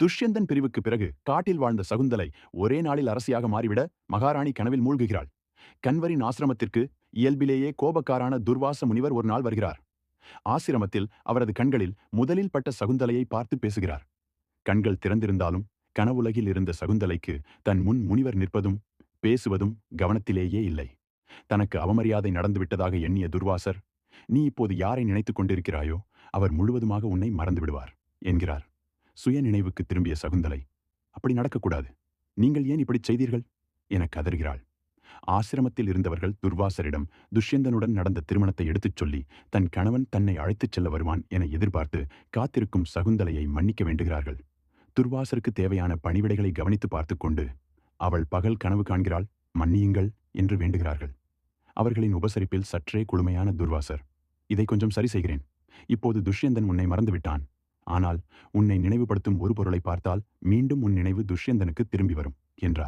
துஷ்யந்தன் பிரிவுக்கு பிறகு காட்டில் வாழ்ந்த சகுந்தலை ஒரே நாளில் அரசியாக மாறிவிட மகாராணி கனவில் மூழ்குகிறாள். கண்வரின் ஆசிரமத்திற்கு இயல்பிலேயே கோபக்காரான துர்வாச முனிவர் ஒரு நாள் வருகிறார். ஆசிரமத்தில் அவரது கண்களில் முதலில் பட்ட சகுந்தலையை பார்த்து பேசுகிறார். கண்கள் திறந்திருந்தாலும் கனவுலகில் இருந்த சகுந்தலைக்கு தன் முன் முனிவர் நிற்பதும் பேசுவதும் கவனத்திலேயே இல்லை. தனக்கு அவமரியாதை நடந்துவிட்டதாக எண்ணிய துர்வாசர் நீ இப்போது யாரை நினைத்துக் கொண்டிருக்கிறாயோ அவர் முழுவதுமாக உன்னை மறந்து விடுவார் என்கிறார். சுய நினைவுக்கு திரும்பிய சகுந்தலை அப்படி நடக்கக்கூடாது. நீங்கள் ஏன் இப்படி செய்தீர்கள்? என கதறுகிறாள். ஆசிரமத்தில் இருந்தவர்கள் துர்வாசரிடம் துஷ்யந்தனுடன் நடந்த திருமணத்தை எடுத்துச் சொல்லி தன் கணவன் தன்னை அழைத்துச் செல்ல வருவான் என எதிர்பார்த்து காத்திருக்கும் சகுந்தலையை மன்னிக்க வேண்டுகிறார்கள். துர்வாசருக்கு தேவையான பணிவிடைகளை கவனித்து பார்த்து கொண்டு அவள் பகல் கனவு காண்கிறாள் மன்னியுங்கள் என்று வேண்டுகிறார்கள். அவர்களின் உபசரிப்பில் சற்றே குளுமையான துர்வாசர். இதை கொஞ்சம் சரி செய்கிறேன். இப்போது துஷ்யந்தன் உன்னை மறந்துவிட்டான். ஆனால் உன்னை நினைவுபடுத்தும் ஒரு பொருளை பார்த்தால் மீண்டும் உன் நினைவு துஷ்யந்தனுக்கு திரும்பி வரும் என்றார்.